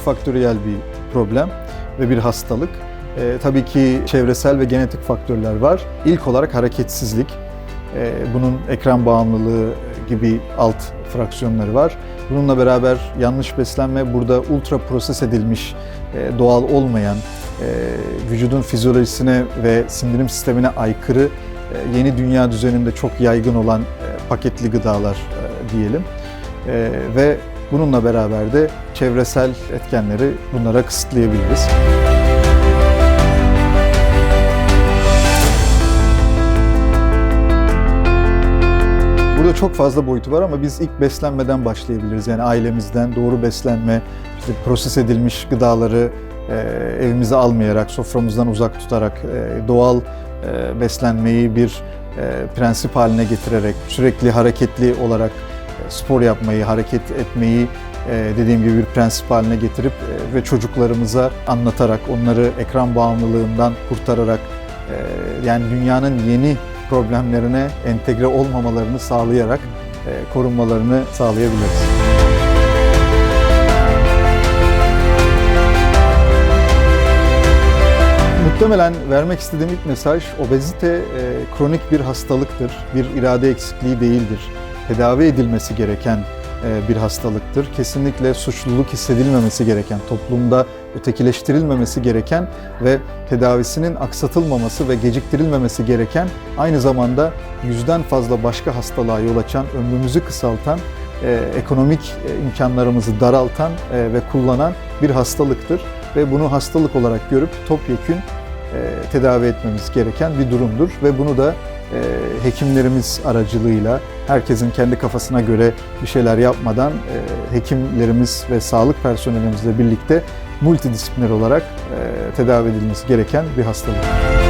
multifaktöriyel bir problem ve bir hastalık. E, tabii ki çevresel ve genetik faktörler var. İlk olarak hareketsizlik. E, bunun ekran bağımlılığı gibi alt fraksiyonları var. Bununla beraber yanlış beslenme burada ultra proses edilmiş, e, doğal olmayan, e, vücudun fizyolojisine ve sindirim sistemine aykırı e, yeni dünya düzeninde çok yaygın olan e, paketli gıdalar e, diyelim. E, Ve bununla beraber de çevresel etkenleri bunlara kısıtlayabiliriz. Burada çok fazla boyutu var ama biz ilk beslenmeden başlayabiliriz. Yani ailemizden doğru beslenme, işte proses edilmiş gıdaları e, evimize almayarak, soframızdan uzak tutarak, e, doğal e, beslenmeyi bir prensip haline getirerek, sürekli hareketli olarak spor yapmayı, hareket etmeyi e, dediğim gibi bir prensip haline getirip e, ve çocuklarımıza anlatarak, onları ekran bağımlılığından kurtararak, e, yani dünyanın yeni problemlerine entegre olmamalarını sağlayarak korunmalarını sağlayabiliriz. Muhtemelen vermek istediğim ilk mesaj, obezite e, kronik bir hastalıktır, bir irade eksikliği değildir. Tedavi edilmesi gereken e, bir hastalıktır. Kesinlikle suçluluk hissedilmemesi gereken, toplumda ötekileştirilmemesi gereken ve tedavisinin aksatılmaması ve geciktirilmemesi gereken, aynı zamanda yüzden fazla başka hastalığa yol açan, ömrümüzü kısaltan, e, ekonomik e, imkanlarımızı daraltan ve kullanan bir hastalıktır ve bunu hastalık olarak görüp topyekün tedavi etmemiz gereken bir durumdur ve bunu da hekimlerimiz aracılığıyla herkesin kendi kafasına göre bir şeyler yapmadan e, hekimlerimiz ve sağlık personelimizle birlikte multidisipliner olarak e, tedavi edilmesi gereken bir hastalık.